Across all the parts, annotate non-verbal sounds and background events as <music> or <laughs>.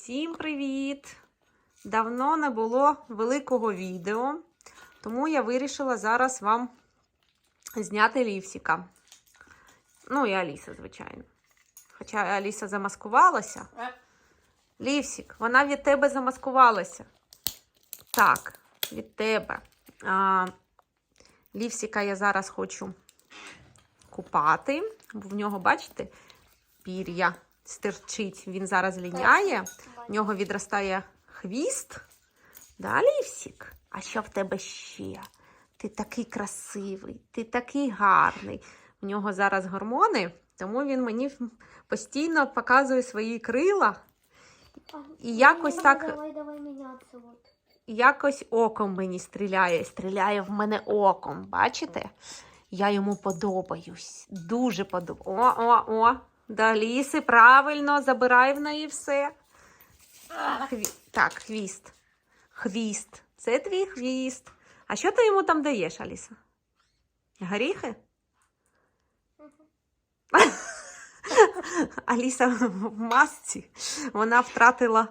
Всім привіт! Давно не було великого відео, тому я вирішила зараз вам зняти лівсіка. Ну і Аліса, звичайно. Хоча Аліса замаскувалася. Лівсік, вона від тебе замаскувалася. Так, від тебе. А, Лівсіка я зараз хочу купати, бо в нього, бачите, пір'я стирчить. Він зараз ліняє, в нього відростає хвіст. Да, Лівсік? А що в тебе ще? Ти такий красивий, ти такий гарний. В нього зараз гормони, тому він мені постійно показує свої крила. І якось так- Давай, давай меняться якось оком мені стріляє. Стріляє в мене оком. Бачите? Я йому подобаюсь. Дуже подобаюсь. О, о, о. До ліси, правильно, забирай в неї все. Хві... Так, хвіст. Хвіст. Це твій хвіст. А що ти йому там даєш, Аліса? Горіхи? <laughs> Аліса в масці. Вона втратила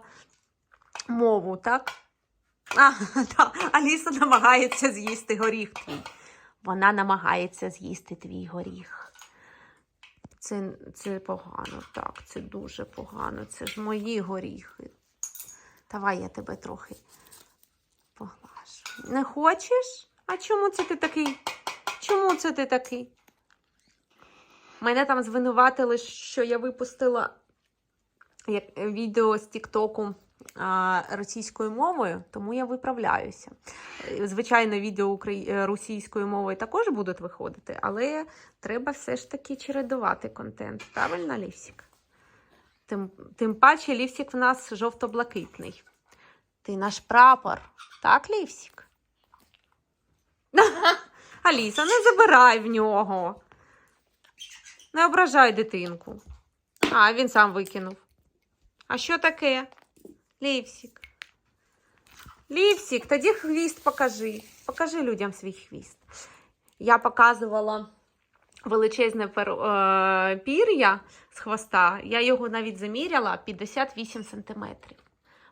мову, так? А, так, Аліса намагається з'їсти горіх твій. Вона намагається з'їсти твій горіх. Це, це погано, так, це дуже погано. Це ж мої горіхи. Давай я тебе трохи поглажу. Не хочеш? А чому це ти такий? Чому це ти такий? Мене там звинуватили, що я випустила відео з Тіктоку російською мовою, тому я виправляюся. Звичайно, відео е, російською мовою також будуть виходити, але треба все ж таки чередувати контент. Правильно, Лівсік? Тим, тим паче Лівсік в нас жовто-блакитний. Ти наш прапор, так, Лівсік? <laughs> Аліса, не забирай в нього. Не ображай дитинку. А, він сам викинув. А що таке? Лівсік. Лівсік, тоді хвіст покажи. Покажи людям свій хвіст. Я показувала величезне е, пір'я з хвоста. Я його навіть заміряла 58 сантиметрів.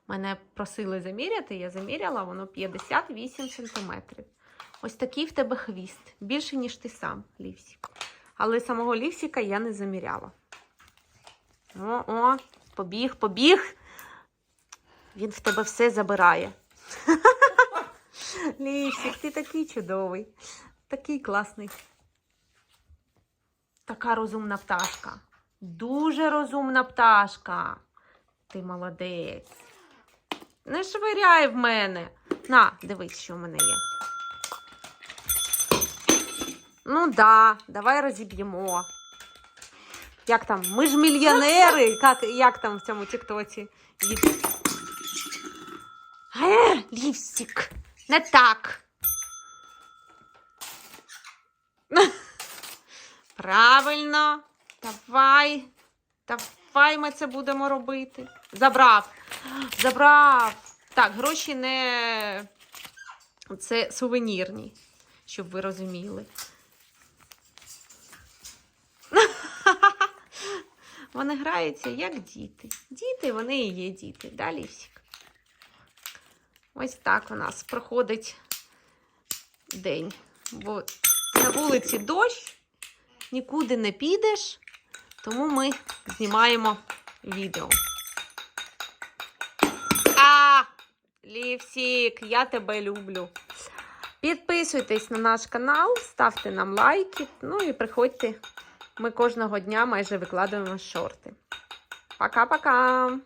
Мене просили заміряти, я заміряла, воно 58 сантиметрів. Ось такий в тебе хвіст. Більше, ніж ти сам, Лівсік. Але самого Лівсіка я не заміряла. О, о, побіг, побіг. Він в тебе все забирає. <laughs> Лівсік, ти такий чудовий, такий класний. Така розумна пташка. Дуже розумна пташка. Ти молодець. Не швиряй в мене. На, дивись, що в мене є. Ну да, давай розіб'ємо. Як там? Ми ж мільйонери. Як, як там в цьому тіктоці? Від- Е, Лівсік, не так. Правильно. Давай. Давай ми це будемо робити. Забрав. Забрав. Так, гроші не. Це сувенірні, щоб ви розуміли. Вони граються як діти. Діти, вони і є діти. Далі всік. Ось так у нас проходить день. Бо на вулиці дощ, нікуди не підеш, тому ми знімаємо відео. А, Лівсік, я тебе люблю. Підписуйтесь на наш канал, ставте нам лайки, ну і приходьте. Ми кожного дня майже викладаємо шорти. Пока-пока!